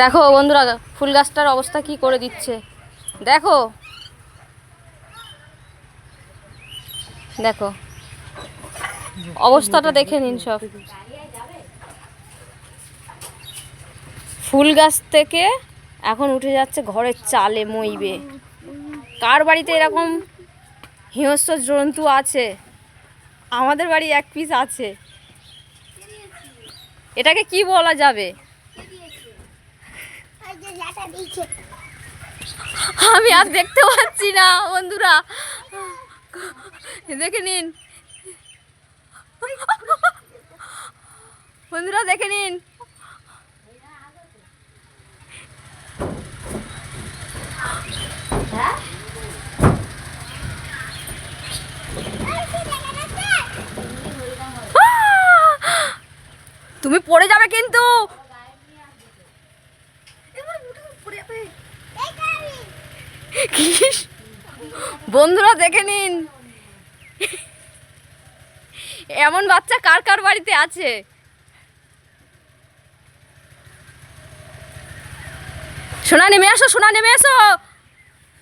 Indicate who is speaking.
Speaker 1: দেখো বন্ধুরা, ফুল গাছটার অবস্থা কি করে দিচ্ছে? দেখো। দেখো। অবস্থাটা দেখে নিন সব। ফুল গাছ থেকে এখন উঠে যাচ্ছে ঘরের চালে মইবে। কার বাড়িতে এরকম হিংস্র জন্তু আছে? আমাদের বাড়ি এক পিস আছে। এটাকে কি বলা যাবে? আমি আর দেখতে পাচ্ছি না বন্ধুরা। দেখে নিন। বন্ধুরা দেখে নিন। তুমি পড়ে যাবে কিন্তু। বন্ধুরা, দেখে নিন। এমন বাচ্চা কার কার বাড়িতে আছে? সোনা, নেমে আসো, সোনা, নেমে আসো।